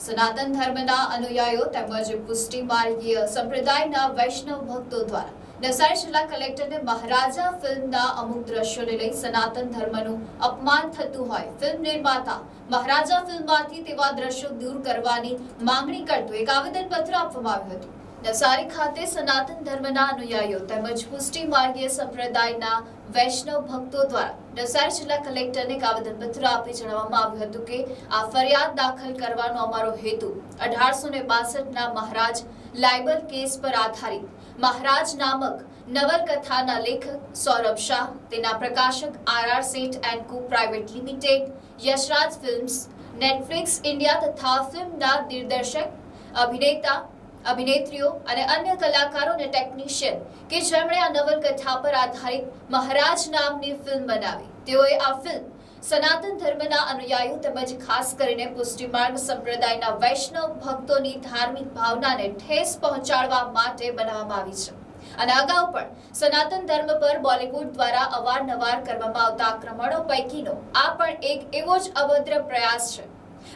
સનાતન ધર્મના અનુયાયીઓ તેમજ પુષ્ટિ માર્ગીય સંપ્રદાયના વૈષ્ણવ ભક્તો દ્વારા નવસારી જિલ્લા કલેક્ટરને મહારાજા ફિલ્મના અમુક દ્રશ્યોને લઈ સનાતન ધર્મનું અપમાન થતું હોય ફિલ્મ નિર્માતા મહારાજા ફિલ્મમાંથી તેવા દ્રશ્યો દૂર કરવાની માંગણી કરતું એક આવેદનપત્ર આપવામાં આવ્યું હતું. નવસારી ખાતે સનાતન ધર્મના અનુયાયીઓ તેમજ પુષ્ટિ માર્ગીય સંપ્રદાયના વૈષ્ણવ ભક્તો દ્વારા નવસારી જિલ્લા કલેક્ટરને આવેદનપત્ર આપી જણાવવામાં આવ્યું હતું કે આ ફરિયાદ દાખલ કરવાનો અમારો હેતુ અઢારસો ને બાસઠના મહારાજ લાયબલ કેસ પર આધારિત. મહારાજ નામક નવલકથાના લેખક સૌરભ શાહ, તેના પ્રકાશક R R Seth and co private limited, Yashraj films, Netflix India તથા ફિલ્મના દિગ્દર્શક, અભિનેતા અભિનેત્રીઓ અને અન્ય કલાકારો અને ટેકનિશિયન કે જેમણે આ નવલકથા પર આધારિત મહારાજ નામની ફિલ્મ બનાવી. તેઓએ આ ફિલ્મ સનાતન ધર્મના અનુયાયીઓ તેમજ ખાસ કરીને પુષ્ટિમાર્ગ સંપ્રદાયના વૈષ્ણવ ભક્તોની ધાર્મિક ભાવનાને ઠેસ પહોંચાડવા માટે બનાવવામાં આવી છે. અને અગાઉ પણ સનાતન ધર્મ પર બોલિવૂડ દ્વારા અવારનવાર કરવામાં આવતા આક્રમણો પૈકીનો આ પણ એક એવો જ અભદ્ર પ્રયાસ છે.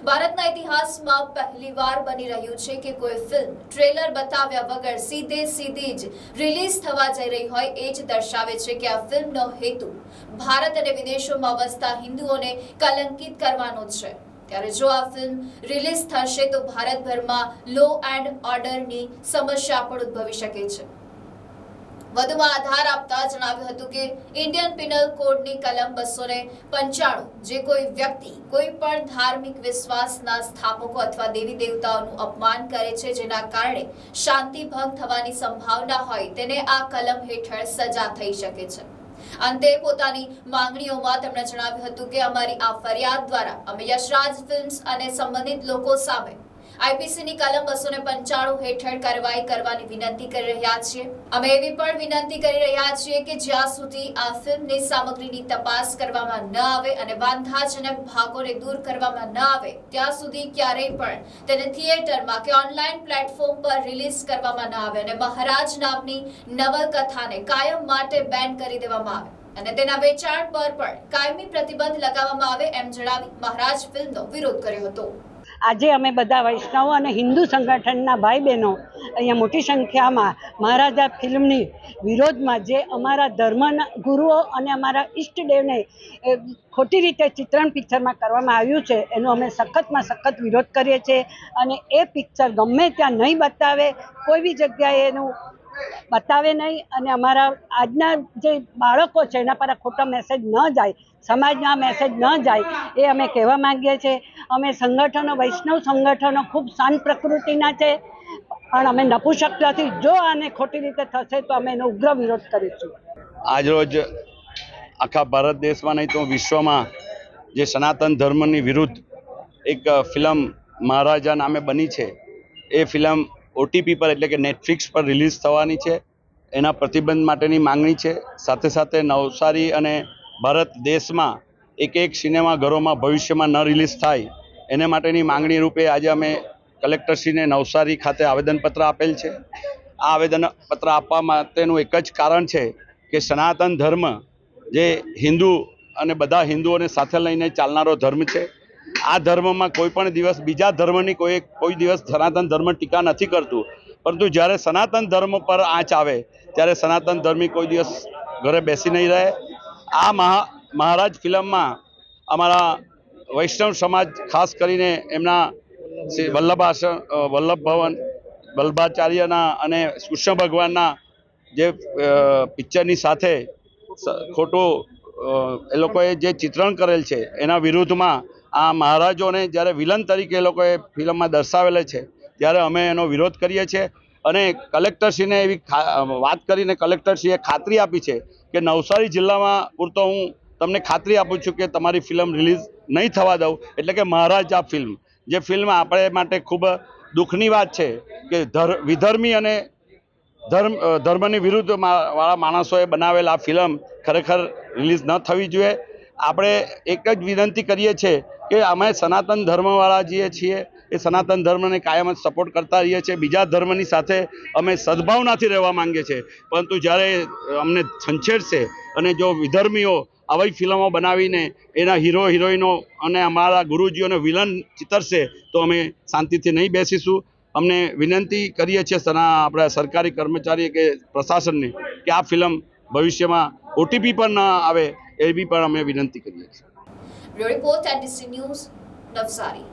ભારતના ઇતિહાસમાં પહેલીવાર બની રહ્યું છે કે કોઈ ફિલ્મ ટ્રેલર બતાવ્યા વગર સીધે સીધી જ રિલીઝ થવા જઈ રહી હોય એ જ દર્શાવે છે કે આ ફિલ્મનો હેતુ ભારત અને વિદેશોમાં વસતા હિન્દુઓને કલંકિત કરવાનો છે. ત્યારે જો આ ફિલ્મ રિલીઝ થશે તો ભારતભરમાં લો એન્ડ ઓર્ડરની સમસ્યા પણ ઉદ્ભવી શકે છે. વધુમાં આધાર આપતા જણાવ્યું હતું કે ઇન્ડિયન પિનલ કોડની કલમ બસો પંચાણું, જે કોઈ વ્યક્તિ, કોઈ પણ ધાર્મિક વિશ્વાસના સ્થાપકો અથવા દેવી દેવતાઓનું અપમાન કરે છે, જેના કારણે શાંતિ ભંગ થવાની સંભાવના હોય, તેને આ કલમ હેઠળ સજા થઈ શકે છે. અંતે પોતાની માંગણીઓમાં તેમણે જણાવ્યું હતું કે અમારી આ ફરિયાદ દ્વારા અમે યશરાજ ફિલ્મ્સ અને સંબંધિત લોકો સામે આઈપીસીની કલમ બસો ને પંચાણું હેઠળ કાર્યવાહી કરવાની વિનંતી કરી રહ્યા છીએ. અમે એવી પણ વિનંતી કરી રહ્યા છીએ કે જ્યાં સુધી આ ફિલ્મની સામગ્રીની તપાસ કરવામાં ન આવે અને વાંધાજનક ભાગોને દૂર કરવામાં ન આવે, ત્યાં સુધી ક્યારેય પણ તેને થિયેટરમાં કે ઓનલાઈન પ્લેટફોર્મ પર રિલીઝ કરવામાં ન આવે અને મહારાજ નામની નવલકથાને કાયમ માટે બેન કરી દેવામાં આવે અને તેના વેચાણ પર પણ કાયમી પ્રતિબંધ લગાવવામાં આવે એમ જણાવી મહારાજ ફિલ્મનો વિરોધ કર્યો હતો. આજે અમે બધા વૈષ્ણવો અને હિન્દુ સંગઠનના ભાઈ બહેનો અહીંયા મોટી સંખ્યામાં મહારાજા ફિલ્મની વિરોધમાં જે અમારા ધર્મના ગુરુઓ અને અમારા ઈષ્ટદેવને ખોટી રીતે ચિત્રણ પિક્ચરમાં કરવામાં આવ્યું છે, એનો અમે સખતમાં સખત વિરોધ કરીએ છીએ અને એ પિક્ચર ગમે ત્યાં નહીં બતાવે, કોઈ બી જગ્યાએ એનું બતાવે નહીં અને અમારા આજના જે બાળકો છે એના પર ખોટો મેસેજ ન જાય સમાજમાં મેસેજ ન જાય, એ અમે કહેવા માંગીએ છીએ. અમે સંગઠનો, વૈષ્ણવ સંગઠનો ખૂબ શાંત પ્રકૃતિના છે. પણ અમે નપુસક નથી. જો આને ખોટી રીતે થશે તો અમે એનો ઉગ્ર વિરોધ કરીશું. આજરોજ આખા ભારત દેશમાં નહીં તો વિશ્વમાં જે સનાતન ધર્મની વિરુદ્ધ એક ફિલ્મ મહારાજા નામે બની છે, એ ફિલ્મ ઓટીપી પર એટલે કે નેટફ્લિક્સ પર રિલીઝ થવાની છે. એના પ્રતિબંધ માટેની માંગણી છે. સાથે સાથે નવસારી અને ભારત દેશમાં એક એક સિનેમાઘરોમાં ભવિષ્યમાં ન રિલીઝ થાય, એને માટેની માંગણી રૂપે આજે અમે કલેક્ટરશ્રીને નવસારી ખાતે આવેદનપત્ર આપેલ છે. આ આવેદનપત્ર આપવા માટેનું એક જ કારણ છે કે સનાતન ધર્મ જે હિન્દુ અને બધા હિન્દુઓને સાથે લઈને ચાલનારો ધર્મ છે, આ ધર્મમાં કોઈ પણ દિવસ, બીજા ધર્મની કોઈ કોઈ દિવસ સનાતન ધર્મ ટીકા નથી કરતું. પરંતુ જ્યારે સનાતન ધર્મ પર આંચ આવે, ત્યારે સનાતન ધર્મી કોઈ દિવસ ઘરે બેસી નહીં રહે. આ મહા મહારાજ ફિલ્મમાં અમારા વૈષ્ણવ સમાજ ખાસ કરીને એમના શ્રી વલ્લભ આશ્રમ વલ્લભ ભવન વલ્લભાચાર્યના અને કૃષ્ણ ભગવાનના જે પિક્ચરની સાથે ખોટું એ લોકોએ જે ચિત્રણ કરેલ છે, એના વિરુદ્ધમાં આ મહારાજોને જ્યારે વિલન તરીકે એ લોકોએ ફિલ્મમાં દર્શાવેલા છે, ત્યારે અમે એનો વિરોધ કરીએ છીએ અને કલેક્ટરશ્રીને એવી વાત કરીને કલેક્ટરશ્રીએ ખાતરી આપી છે કે નવસારી જિલ્લામાં પૂરતો હું તમને ખાતરી આપું છું કે તમારી ફિલ્મ રિલીઝ નહીં થવા દઉં. એટલે કે મહારાજા ફિલ્મ જે ફિલ્મ આપણે માટે ખૂબ દુઃખની વાત છે કે ધર, વિધર્મી અને ધર્મ ધર્મની વિરુદ્ધ વાળા માણસોએ બનાવેલ આ ફિલ્મ ખરેખર રિલીઝ ન થવી જોઈએ. આપણે એક જ વિનંતી કરીએ છીએ કે અમે સનાતન ધર્મવાળા જે છીએ એ સનાતન ધર્મને કાયમ જ સપોર્ટ કરતા રહીએ છીએ. બીજા ધર્મની સાથે અમે સદભાવનાથી રહેવા માંગીએ છીએ. પરંતુ જ્યારે અમને છંછેડશે અને જો વિધર્મીઓ આવી ફિલ્મો બનાવીને એના હીરો હિરોઈનો અને અમારા ગુરુજીઓને વિલન ચિતરશે, તો અમે શાંતિથી નહીં બેસીશું. અમને વિનંતી કરીએ છીએ સના, આપણા સરકારી કર્મચારી કે પ્રશાસનને કે આ ફિલ્મ ભવિષ્યમાં ઓટીપી પર ન આવે એવી પણ અમે વિનંતી કરીએ છીએ. Report NDC news, Navsari.